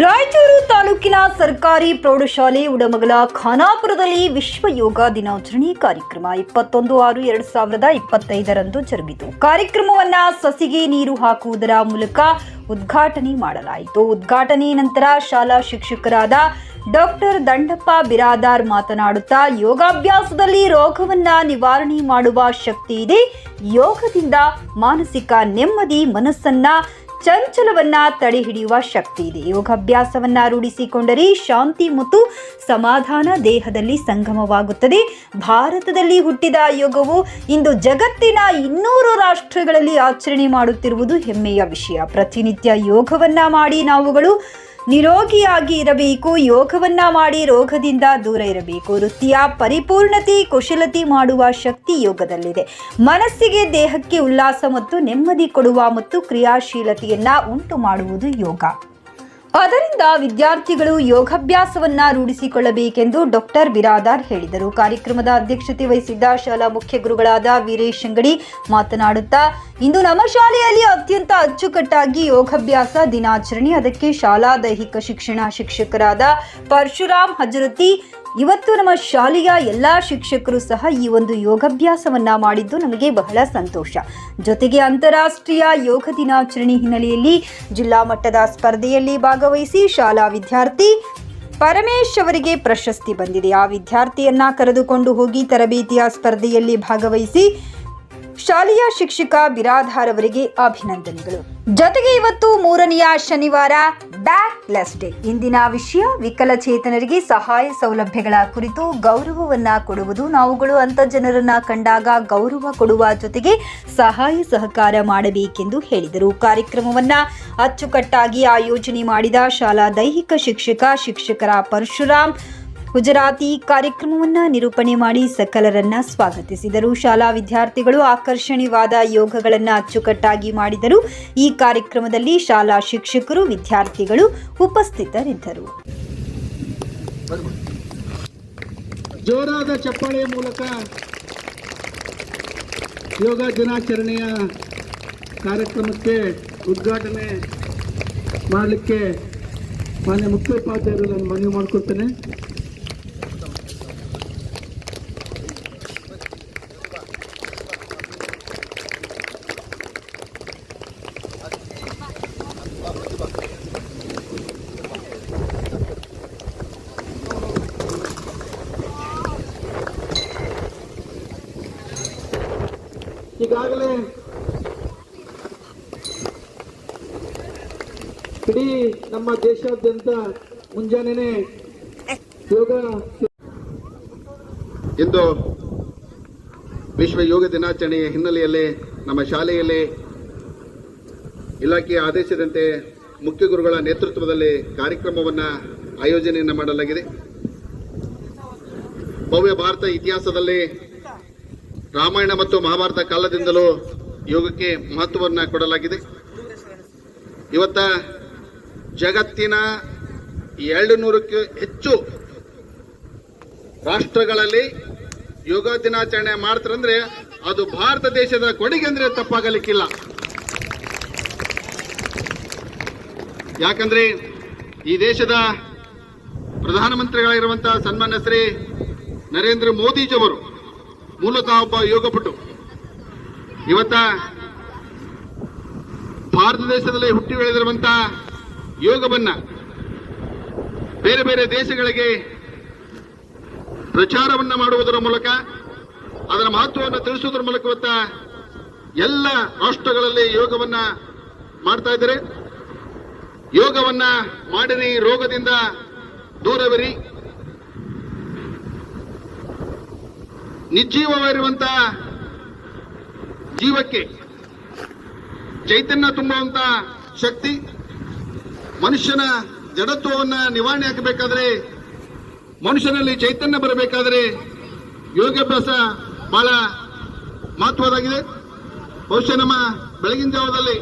ರಾಯಚೂರು ತಾಲೂಕಿನ ಸರ್ಕಾರಿ ಪ್ರೌಢಶಾಲೆ ಉಡಮಗಲ ಖಾನಾಪುರದಲ್ಲಿ ವಿಶ್ವ ಯೋಗ ದಿನಾಚರಣೆ ಕಾರ್ಯಕ್ರಮ ಇಪ್ಪತ್ತೊಂದು ಆರು ಎರಡು ಸಾವಿರದ ಇಪ್ಪತ್ತೈದರಂದು ಜರುಗಿತು. ಕಾರ್ಯಕ್ರಮವನ್ನ ಸಸಿಗೆ ನೀರು ಹಾಕುವುದರ ಮೂಲಕ ಉದ್ಘಾಟನೆ ಮಾಡಲಾಯಿತು. ಉದ್ಘಾಟನೆ ನಂತರ ಶಾಲಾ ಶಿಕ್ಷಕರಾದ ಡಾಕ್ಟರ್ ದಂಡಪ್ಪ ಬಿರಾದಾರ್ ಮಾತನಾಡುತ್ತಾ, ಯೋಗಾಭ್ಯಾಸದಲ್ಲಿ ರೋಗವನ್ನ ನಿವಾರಣೆ ಮಾಡುವ ಶಕ್ತಿ ಇದೆ. ಯೋಗದಿಂದ ಮಾನಸಿಕ ನೆಮ್ಮದಿ, ಮನಸ್ಸನ್ನ ಚಂಚಲವನ್ನ ತಡೆ ಹಿಡಿಯುವ ಶಕ್ತಿ ಇದೆ. ಯೋಗಾಭ್ಯಾಸವನ್ನ ರೂಢಿಸಿಕೊಂಡರೆ ಶಾಂತಿ ಮತ್ತು ಸಮಾಧಾನ ದೇಹದಲ್ಲಿ ಸಂಗಮವಾಗುತ್ತದೆ. ಭಾರತದಲ್ಲಿ ಹುಟ್ಟಿದ ಯೋಗವು ಇಂದು ಜಗತ್ತಿನ ಇನ್ನೂರು ರಾಷ್ಟ್ರಗಳಲ್ಲಿ ಆಚರಣೆ ಮಾಡುತ್ತಿರುವುದು ಹೆಮ್ಮೆಯ ವಿಷಯ. ಪ್ರತಿನಿತ್ಯ ಯೋಗವನ್ನ ಮಾಡಿ ನಾವುಗಳು ನಿರೋಗಿಯಾಗಿ ಇರಬೇಕು, ಯೋಗವನ್ನ ಮಾಡಿ ರೋಗದಿಂದ ದೂರ ಇರಬೇಕು. ವೃತ್ತಿಯ ಪರಿಪೂರ್ಣತೆ, ಕುಶಲತೆ ಮಾಡುವ ಶಕ್ತಿ ಯೋಗದಲ್ಲಿದೆ. ಮನಸ್ಸಿಗೆ ದೇಹಕ್ಕೆ ಉಲ್ಲಾಸ ಮತ್ತು ನೆಮ್ಮದಿ ಕೊಡುವ ಮತ್ತು ಕ್ರಿಯಾಶೀಲತೆಯನ್ನ ಉಂಟು ಮಾಡುವುದು ಯೋಗ. ಅದರಿಂದ ವಿದ್ಯಾರ್ಥಿಗಳು ಯೋಗಾಭ್ಯಾಸವನ್ನ ರೂಢಿಸಿಕೊಳ್ಳಬೇಕೆಂದು ಡಾಕ್ಟರ್ ಬಿರಾದಾರ್ ಹೇಳಿದರು. ಕಾರ್ಯಕ್ರಮದ ಅಧ್ಯಕ್ಷತೆ ವಹಿಸಿದ್ದ ಶಾಲಾ ಮುಖ್ಯ ಗುರುಗಳಾದ ವೀರೇಶ್ ಅಂಗಡಿ ಮಾತನಾಡುತ್ತಾ, ಇಂದು ನಮ್ಮ ಶಾಲೆಯಲ್ಲಿ ಅತ್ಯಂತ ಅಚ್ಚುಕಟ್ಟಾಗಿ ಯೋಗಾಭ್ಯಾಸ ದಿನಾಚರಣೆ. ಅದಕ್ಕೆ ಶಾಲಾ ದೈಹಿಕ ಶಿಕ್ಷಣ ಶಿಕ್ಷಕರಾದ ಪರಶುರಾಮ್ ಹಜರತಿ ಇವತ್ತು ನಮ್ಮ ಶಾಲೆಯ ಎಲ್ಲ ಶಿಕ್ಷಕರು ಸಹ ಈ ಒಂದು ಯೋಗಾಭ್ಯಾಸವನ್ನ ಮಾಡಿದ್ದು ನಮಗೆ ಬಹಳ ಸಂತೋಷ. ಜೊತೆಗೆ ಅಂತಾರಾಷ್ಟ್ರೀಯ ಯೋಗ ದಿನಾಚರಣೆ ಹಿನ್ನೆಲೆಯಲ್ಲಿ ಜಿಲ್ಲಾ ಮಟ್ಟದ ಸ್ಪರ್ಧೆಯಲ್ಲಿ ಭಾಗವಹಿಸಿ ಶಾಲಾ ವಿದ್ಯಾರ್ಥಿ ಪರಮೇಶ್ ಅವರಿಗೆ ಪ್ರಶಸ್ತಿ ಬಂದಿದೆ. ಆ ವಿದ್ಯಾರ್ಥಿಯನ್ನ ಕರೆದುಕೊಂಡು ಹೋಗಿ ತರಬೇತಿಯ ಸ್ಪರ್ಧೆಯಲ್ಲಿ ಭಾಗವಹಿಸಿ ಶಾಲೆಯ ಶಿಕ್ಷಕ ಬಿರಾಧಾರ್ ಅವರಿಗೆ ಅಭಿನಂದನೆಗಳು. ಜೊತೆಗೆ ಇವತ್ತು ಮೂರನೆಯ ಶನಿವಾರ ಬ್ಯಾಕ್ ಲೆಸ್ ಡೇ. ಇಂದಿನ ವಿಷಯ, ವಿಕಲಚೇತನರಿಗೆ ಸಹಾಯ ಸೌಲಭ್ಯಗಳ ಕುರಿತು ಗೌರವವನ್ನ ಕೊಡುವುದು. ನಾವುಗಳು ಅಂತ ಜನರನ್ನ ಕಂಡಾಗ ಗೌರವ ಕೊಡುವ ಜೊತೆಗೆ ಸಹಾಯ ಸಹಕಾರ ಮಾಡಬೇಕೆಂದು ಹೇಳಿದರು. ಕಾರ್ಯಕ್ರಮವನ್ನ ಅಚ್ಚುಕಟ್ಟಾಗಿ ಆಯೋಜನೆ ಮಾಡಿದ ಶಾಲಾ ದೈಹಿಕ ಶಿಕ್ಷಕ, ಶಿಕ್ಷಕರ ಪರಶುರಾಮ್ ಗುಜರಾತಿ ಕಾರ್ಯಕ್ರಮವನ್ನ ನಿರೂಪಣೆ ಮಾಡಿ ಸಕಲರನ್ನ ಸ್ವಾಗತಿಸಿದರು. ಶಾಲಾ ವಿದ್ಯಾರ್ಥಿಗಳು ಆಕರ್ಷಣೀಯವಾದ ಯೋಗಗಳನ್ನ ಅಚ್ಚುಕಟ್ಟಾಗಿ ಮಾಡಿದರು. ಈ ಕಾರ್ಯಕ್ರಮದಲ್ಲಿ ಶಾಲಾ ಶಿಕ್ಷಕರು, ವಿದ್ಯಾರ್ಥಿಗಳು ಉಪಸ್ಥಿತರಿದ್ದರು. ಜೋರಾದ ಚಪ್ಪಾಳೆಯ ಮೂಲಕ ಯೋಗ ದಿನಾಚರಣೆಯ ಕಾರ್ಯಕ್ರಮಕ್ಕೆ ಉದ್ಘಾಟನೆ ಮಾಡಲಿಕ್ಕೆ ಮಾನ್ಯ ಮುಖ್ಯೋಪಾಧ್ಯಾಯರು ನಾನು ಮನವಿ ಮಾಡ್ಕೊಳ್ತೇನೆ ಈಗಾಗಲೇ ಇಡೀ ನಮ್ಮ ದೇಶಾದ್ಯಂತ ಮುಂಜಾನೆನೆ ಯೋಗ ಇಂದು ವಿಶ್ವ ಯೋಗ ದಿನಾಚರಣೆಯ ಹಿನ್ನೆಲೆಯಲ್ಲಿ ನಮ್ಮ ಶಾಲೆಯಲ್ಲಿ ಇಲಾಖೆಯ ಆದೇಶದಂತೆ ಮುಖ್ಯ ಗುರುಗಳ ನೇತೃತ್ವದಲ್ಲಿ ಕಾರ್ಯಕ್ರಮವನ್ನು ಆಯೋಜನೆಯನ್ನು ಮಾಡಲಾಗಿದೆ. ಭವ್ಯ ಭಾರತ ಇತಿಹಾಸದಲ್ಲಿ ರಾಮಾಯಣ ಮತ್ತು ಮಹಾಭಾರತ ಕಾಲದಿಂದಲೂ ಯೋಗಕ್ಕೆ ಮಹತ್ವವನ್ನು ಕೊಡಲಾಗಿದೆ. ಇವತ್ತ ಜಗತ್ತಿನ ಎರಡು ನೂರಕ್ಕೂ ಹೆಚ್ಚು ರಾಷ್ಟ್ರಗಳಲ್ಲಿ ಯೋಗ ದಿನಾಚರಣೆ ಮಾಡ್ತಾರಂದ್ರೆ ಅದು ಭಾರತ ದೇಶದ ಕೊಡುಗೆ ಅಂದ್ರೆ ತಪ್ಪಾಗಲಿಕ್ಕಿಲ್ಲ. ಯಾಕಂದ್ರೆ ಈ ದೇಶದ ಪ್ರಧಾನಮಂತ್ರಿಗಳಾಗಿರುವಂತಹ ಸನ್ಮಾನ್ಯ ಶ್ರೀ ನರೇಂದ್ರ ಮೋದಿಜಿಯವರು ಮೂಲತಃ ಒಬ್ಬ ಯೋಗಪಟು. ಇವತ್ತ ಭಾರತ ದೇಶದಲ್ಲಿ ಹುಟ್ಟಿ ಬೆಳೆದಿರುವಂತಹ ಯೋಗವನ್ನ ಬೇರೆ ಬೇರೆ ದೇಶಗಳಿಗೆ ಪ್ರಚಾರವನ್ನ ಮಾಡುವುದರ ಮೂಲಕ, ಅದರ ಮಹತ್ವವನ್ನು ತಿಳಿಸುವುದರ ಮೂಲಕ ಇವತ್ತ ಎಲ್ಲ ರಾಷ್ಟ್ರಗಳಲ್ಲಿ ಯೋಗವನ್ನ ಮಾಡ್ತಾ ಇದ್ದಾರೆ. ಯೋಗವನ್ನ ಮಾಡಿರಿ, ರೋಗದಿಂದ ದೂರವಿರಿ. ನಿರ್ಜೀವವಾಗಿರುವಂತಹ ಜೀವಕ್ಕೆ ಚೈತನ್ಯ ತುಂಬುವಂತ ಶಕ್ತಿ, ಮನುಷ್ಯನ ಜಡತ್ವವನ್ನು ನಿವಾರಣೆ ಹಾಕಬೇಕಾದ್ರೆ, ಮನುಷ್ಯನಲ್ಲಿ ಚೈತನ್ಯ ಬರಬೇಕಾದ್ರೆ ಯೋಗಾಭ್ಯಾಸ ಬಹಳ ಮಹತ್ವದಾಗಿದೆ. ಬಹುಶಃ ನಮ್ಮ ಬೆಳಗಿನ ಜಾವದಲ್ಲಿ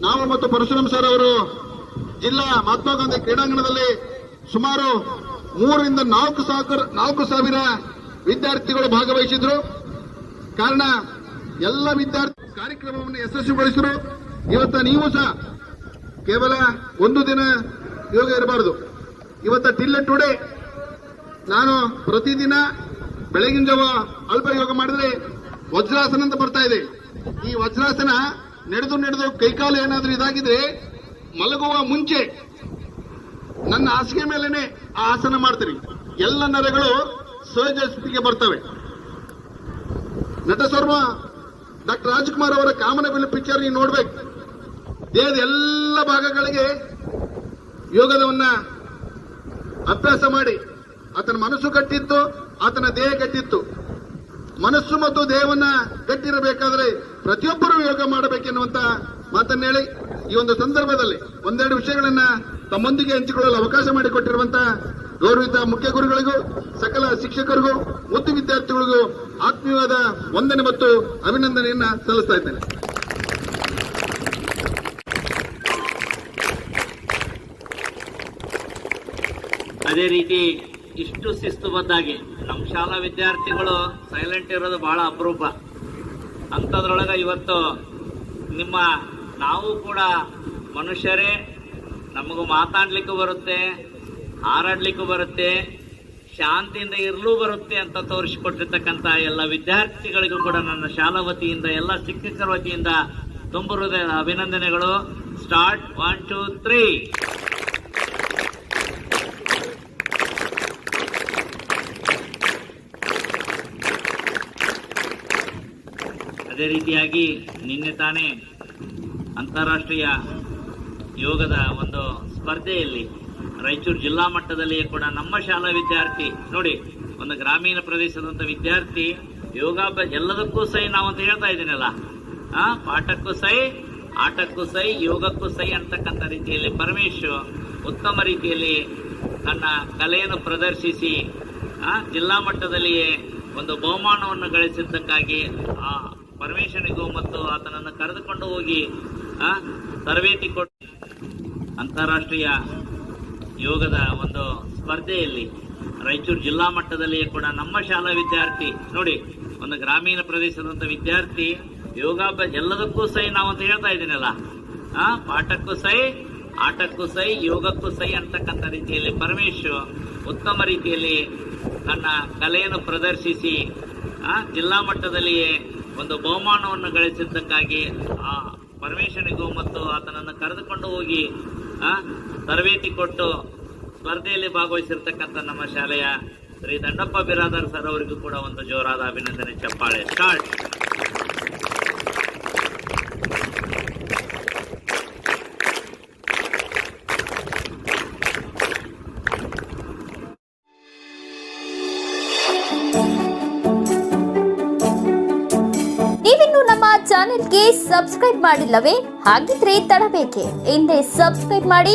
ನಾವು ಮತ್ತು ಪರಶುರಾಮ್ ಸರ್ ಅವರು ಜಿಲ್ಲಾ ಮಹಾತ್ಮ ಗಾಂಧಿ ಕ್ರೀಡಾಂಗಣದಲ್ಲಿ ಸುಮಾರು ಮೂರರಿಂದ ನಾಲ್ಕು ಸಾವಿರ ನಾಲ್ಕು ಸಾವಿರ ವಿದ್ಯಾರ್ಥಿಗಳು ಭಾಗವಹಿಸಿದ್ರು. ಕಾರಣ, ಎಲ್ಲ ವಿದ್ಯಾರ್ಥಿ ಕಾರ್ಯಕ್ರಮವನ್ನು ಯಶಸ್ವಿಗೊಳಿಸಿದ್ರು. ಇವತ್ತ ನೀವು ಸಹ ಕೇವಲ ಒಂದು ದಿನ ಯೋಗ ಇರಬಾರದು. ಇವತ್ತ ಟಿಲ್ ಟುಡೇ ನಾನು ಪ್ರತಿದಿನ ಬೆಳಗಿನ ಜಾವ ಅಲ್ಪ ಯೋಗ ಮಾಡಿದ್ರೆ ವಜ್ರಾಸನ ಅಂತ ಬರ್ತಾ ಇದೆ. ಈ ವಜ್ರಾಸನ ನಡೆದು ನಡೆದು ಕೈಕಾಲು ಏನಾದ್ರೂ ಇದಾಗಿದ್ರೆ ಮಲಗುವ ಮುಂಚೆ ನನ್ನ ಹಾಸಿಗೆ ಮೇಲೇನೆ ಆ ಆಸನ ಮಾಡ್ತೀನಿ. ಎಲ್ಲ ನರಗಳು ಸಹಜ ಸ್ಥಿತಿಗೆ ಬರ್ತವೆ. ನಟ ಸರ್ವ ಡಾಕ್ಟರ್ ರಾಜ್ಕುಮಾರ್ ಅವರ ಕಾಮನಬಿಲ್ ಪಿಕ್ಚರ್ ನೀವು ನೋಡ್ಬೇಕು. ದೇಹದ ಎಲ್ಲ ಭಾಗಗಳಿಗೆ ಯೋಗದವನ್ನ ಅಭ್ಯಾಸ ಮಾಡಿ. ಆತನ ಮನಸ್ಸು ಕಟ್ಟಿತ್ತು ಆತನ ದೇಹ ಕಟ್ಟಿತ್ತು ಮನಸ್ಸು ಮತ್ತು ದೇಹವನ್ನ ಕಟ್ಟಿರಬೇಕಾದ್ರೆ ಪ್ರತಿಯೊಬ್ಬರು ಯೋಗ ಮಾಡಬೇಕೆನ್ನುವಂತ ಮಾತನ್ನೇಳಿ ಈ ಒಂದು ಸಂದರ್ಭದಲ್ಲಿ ಒಂದೆರಡು ವಿಷಯಗಳನ್ನ ತಮ್ಮೊಂದಿಗೆ ಹಂಚಿಕೊಳ್ಳಲು ಅವಕಾಶ ಮಾಡಿಕೊಟ್ಟಿರುವಂತ ಗೌರವಿತ ಮುಖ್ಯ ಗುರುಗಳಿಗೂ, ಸಕಲ ಶಿಕ್ಷಕರಿಗೂ ಮುದ್ದು ವಿದ್ಯಾರ್ಥಿಗಳಿಗೂ ಆತ್ಮೀಯವಾದ ವಂದನೆ ಮತ್ತು ಅಭಿನಂದನೆಯನ್ನ ಸಲ್ಲಿಸ್ತಾ ಇದ್ದೇನೆ. ಅದೇ ರೀತಿ ಇಷ್ಟು ಶಿಸ್ತುಬದ್ಧಾಗಿ ನಮ್ಮ ಶಾಲಾ ವಿದ್ಯಾರ್ಥಿಗಳು ಸೈಲೆಂಟ್ ಇರೋದು ಬಹಳ ಅಪರೂಪ. ಅಂಥದ್ರೊಳಗೆ ಇವತ್ತು ನಿಮ್ಮ ನಾವು ಕೂಡ ಮನುಷ್ಯರೇ, ನಮಗೂ ಮಾತಾಡ್ಲಿಕ್ಕೂ ಬರುತ್ತೆ ಹಾರಾಡ್ಲಿಕ್ಕೂ ಬರುತ್ತೆ, ಶಾಂತಿಯಿಂದ ಇರಲೂ ಬರುತ್ತೆ ಅಂತ ತೋರಿಸಿಕೊಟ್ಟಿರ್ತಕ್ಕಂಥ ಎಲ್ಲ ವಿದ್ಯಾರ್ಥಿಗಳಿಗೂ ಕೂಡ ನನ್ನ ಶಾಲಾ ವತಿಯಿಂದ, ಎಲ್ಲ ಶಿಕ್ಷಕರ ವತಿಯಿಂದ ತುಂಬ ಅಭಿನಂದನೆಗಳು. ಸ್ಟಾರ್ಟ್ ಒನ್ ಟೂ ತ್ರೀ ಅದೇ ರೀತಿಯಾಗಿ ನಿನ್ನೆ ತಾನೇ ಅಂತಾರಾಷ್ಟ್ರೀಯ ಯೋಗದ ಒಂದು ಸ್ಪರ್ಧೆಯಲ್ಲಿ ರಾಯಚೂರು ಜಿಲ್ಲಾ ಮಟ್ಟದಲ್ಲಿಯೇ ಕೂಡ ನಮ್ಮ ಶಾಲಾ ವಿದ್ಯಾರ್ಥಿ, ನೋಡಿ, ಒಂದು ಗ್ರಾಮೀಣ ಪ್ರದೇಶದಂತ ವಿದ್ಯಾರ್ಥಿ, ಯೋಗಾಭ್ಯಾಸ ಎಲ್ಲದಕ್ಕೂ ಸೈ ಅಂತ ಹೇಳ್ತಾ ಇದ್ದೀನಲ್ಲ. ಆ, ಪಾಠಕ್ಕೂ ಸೈ, ಆಟಕ್ಕೂ ಸೈ, ಯೋಗಕ್ಕೂ ಸೈ ಅಂತಕ್ಕಂಥ ರೀತಿಯಲ್ಲಿ ಪರಮೇಶ್ ಉತ್ತಮ ರೀತಿಯಲ್ಲಿ ತನ್ನ ಕಲೆಯನ್ನು ಪ್ರದರ್ಶಿಸಿ ಜಿಲ್ಲಾ ಮಟ್ಟದಲ್ಲಿಯೇ ಒಂದು ಬಹುಮಾನವನ್ನು ಗಳಿಸಿದ್ದಕ್ಕಾಗಿ ಆ ಪರಮೇಶ್ವನಿಗೂ ಮತ್ತು ಆತನನ್ನು ಕರೆದುಕೊಂಡು ಹೋಗಿ ತರಬೇತಿ ಕೊಟ್ಟು ಅಂತಾರಾಷ್ಟ್ರೀಯ ಯೋಗದ ಒಂದು ಸ್ಪರ್ಧೆಯಲ್ಲಿ ರಾಯಚೂರು ಜಿಲ್ಲಾ ಮಟ್ಟದಲ್ಲಿಯೇ ಕೂಡ ನಮ್ಮ ಶಾಲಾ ವಿದ್ಯಾರ್ಥಿ, ನೋಡಿ, ಒಂದು ಗ್ರಾಮೀಣ ಪ್ರದೇಶದಂತ ವಿದ್ಯಾರ್ಥಿ, ಯೋಗಾಭ್ಯಾಸ ಎಲ್ಲದಕ್ಕೂ ಸೈ ನಾವು ಅಂತ ಹೇಳ್ತಾ ಇದ್ದೀನಲ್ಲ. ಆ, ಪಾಠಕ್ಕೂ ಸೈ, ಆಟಕ್ಕೂ ಸೈ, ಯೋಗಕ್ಕೂ ಸೈ ಅಂತಕ್ಕಂಥ ರೀತಿಯಲ್ಲಿ ಪರಮೇಶ್ ಉತ್ತಮ ರೀತಿಯಲ್ಲಿ ತನ್ನ ಕಲೆಯನ್ನು ಪ್ರದರ್ಶಿಸಿ ಜಿಲ್ಲಾ ಮಟ್ಟದಲ್ಲಿಯೇ ಒಂದು ಬಹುಮಾನವನ್ನು ಗಳಿಸಿದ್ದಕ್ಕಾಗಿ ಆ ಪರಮೇಶ್ವರಿಗೂ ಮತ್ತು ಆತನನ್ನು ಕರೆದುಕೊಂಡು ಹೋಗಿ ತರಬೇತಿ ಕೊಟ್ಟು ಸ್ಪರ್ಧೆಯಲ್ಲಿ ಭಾಗವಹಿಸಿರ್ತಕ್ಕಂಥ ನಮ್ಮ ಶಾಲೆಯ ಶ್ರೀ ದಂಡಪ್ಪ ಬಿರಾದರ್ ಸರ್ ಅವರಿಗೂ ಕೂಡ ಒಂದು ಜೋರಾದ ಅಭಿನಂದನೆ ಚಪ್ಪಾಳೆ. ಸ್ಟಾರ್ಟ್ ಚಾನೆಲ್ಗೆ ಸಬ್ಸ್ಕ್ರೈಬ್ ಮಾಡಿಲ್ಲವೇ? ಹಾಗಿದ್ರೆ ತಡಬೇಕೆ. ಹಿಂದೆ ಸಬ್ಸ್ಕ್ರೈಬ್ ಮಾಡಿ